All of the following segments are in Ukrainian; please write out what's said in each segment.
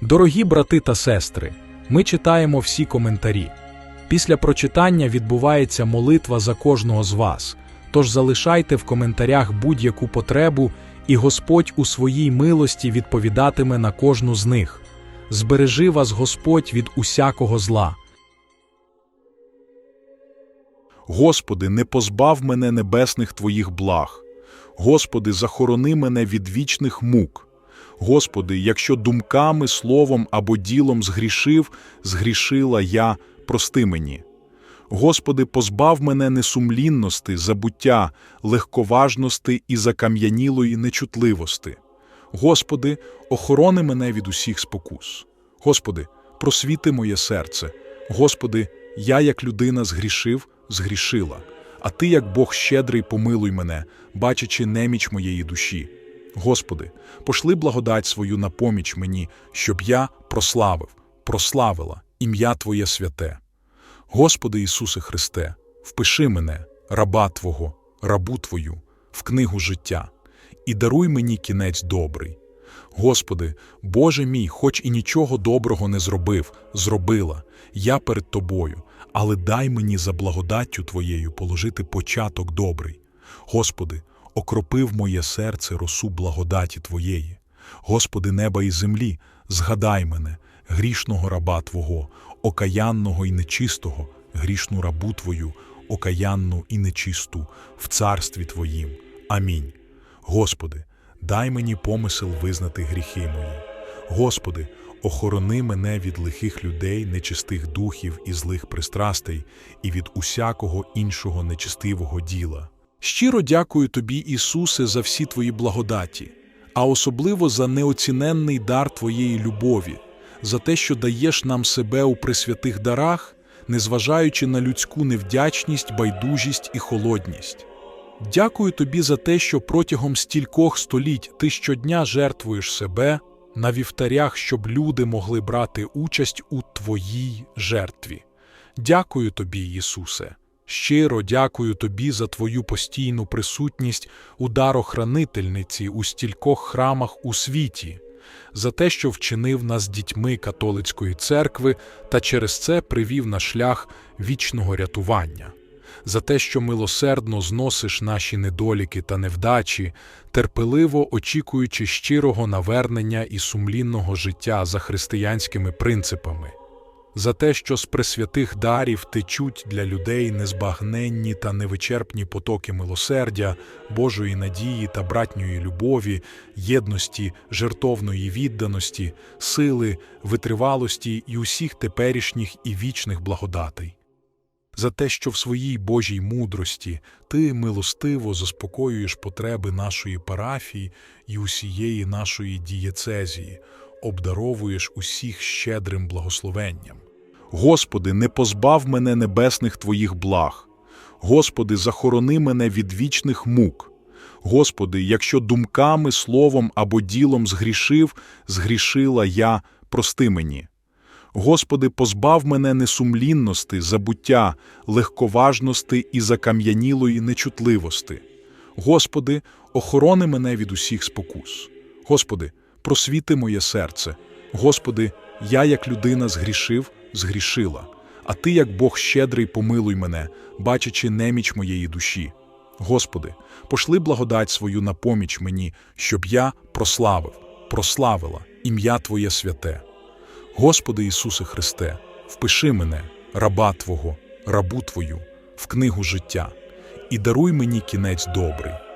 Дорогі брати та сестри, ми читаємо всі коментарі. Після прочитання відбувається молитва за кожного з вас. Тож залишайте в коментарях будь-яку потребу, і Господь у своїй милості відповідатиме на кожну з них. Збережи вас Господь від усякого зла. Господи, не позбав мене небесних Твоїх благ. Господи, захорони мене від вічних мук. Господи, якщо думками, словом або ділом згрішив, згрішила я, прости мені. Господи, позбав мене несумлінності, забуття, легковажності і закам'янілої нечутливости. Господи, охорони мене від усіх спокус. Господи, просвіти моє серце. Господи, я, як людина, згрішив, згрішила, а Ти, як Бог щедрий, помилуй мене, бачачи неміч моєї душі. Господи, пошли благодать свою на поміч мені, щоб я прославив, прославила ім'я Твоє святе. Господи Ісусе Христе, впиши мене, раба Твого, рабу Твою, в книгу життя, і даруй мені кінець добрий. Господи, Боже мій, хоч і нічого доброго не зробив, зробила, я перед Тобою, але дай мені за благодаттю Твоєю положити початок добрий. Господи, окропив моє серце росу благодаті Твоєї. Господи, неба і землі, згадай мене, грішного раба Твого, окаянного і нечистого, грішну рабу Твою, окаянну і нечисту, в царстві Твоїм. Амінь. Господи, дай мені помисел визнати гріхи мої. Господи, охорони мене від лихих людей, нечистих духів і злих пристрастей, і від усякого іншого нечистивого діла. Щиро дякую Тобі, Ісусе, за всі Твої благодаті, а особливо за неоціненний дар Твоєї любові, за те, що даєш нам себе у пресвятих дарах, незважаючи на людську невдячність, байдужість і холодність. Дякую тобі за те, що протягом стількох століть ти щодня жертвуєш себе на вівтарях, щоб люди могли брати участь у твоїй жертві. Дякую тобі, Ісусе. Щиро дякую тобі за твою постійну присутність у дарохранительниці у стількох храмах у світі, за те, що вчинив нас дітьми католицької церкви та через це привів на шлях вічного рятування за те, що милосердно зносиш наші недоліки та невдачі, терпеливо очікуючи щирого навернення і сумлінного життя за християнськими принципами, за те, що з пресвятих дарів течуть для людей незбагненні та невичерпні потоки милосердя, Божої надії та братньої любові, єдності, жертовної відданості, сили, витривалості і усіх теперішніх і вічних благодатей. За те, що в своїй Божій мудрості ти милостиво заспокоюєш потреби нашої парафії і усієї нашої дієцезії, обдаровуєш усіх щедрим благословенням. Господи, не позбав мене небесних Твоїх благ. Господи, захорони мене від вічних мук. Господи, якщо думками, словом або ділом згрішив, згрішила я, прости мені. Господи, позбав мене несумлінності, забуття, легковажності і закам'янілої нечутливості. Господи, охорони мене від усіх спокус. Господи, просвіти моє серце. Господи, я, як людина, згрішив, згрішила, а Ти, як Бог щедрий, помилуй мене, бачачи неміч моєї душі. Господи, пошли благодать свою на поміч мені, щоб я прославив, прославила ім'я Твоє святе. Господи Ісусе Христе, впиши мене, раба Твого, рабу Твою, в книгу життя, і даруй мені кінець добрий.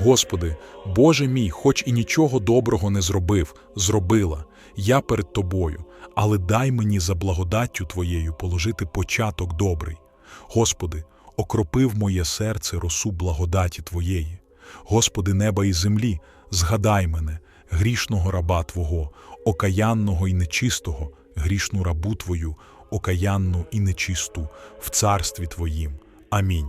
Господи, Боже мій, хоч і нічого доброго не зробив, зробила, я перед Тобою, але дай мені за благодаттю Твоєю положити початок добрий. Господи, окропив моє серце росу благодаті Твоєї. Господи, неба і землі, згадай мене, грішного раба Твого, окаянного і нечистого, грішну рабу Твою, окаянну і нечисту, в царстві Твоїм. Амінь.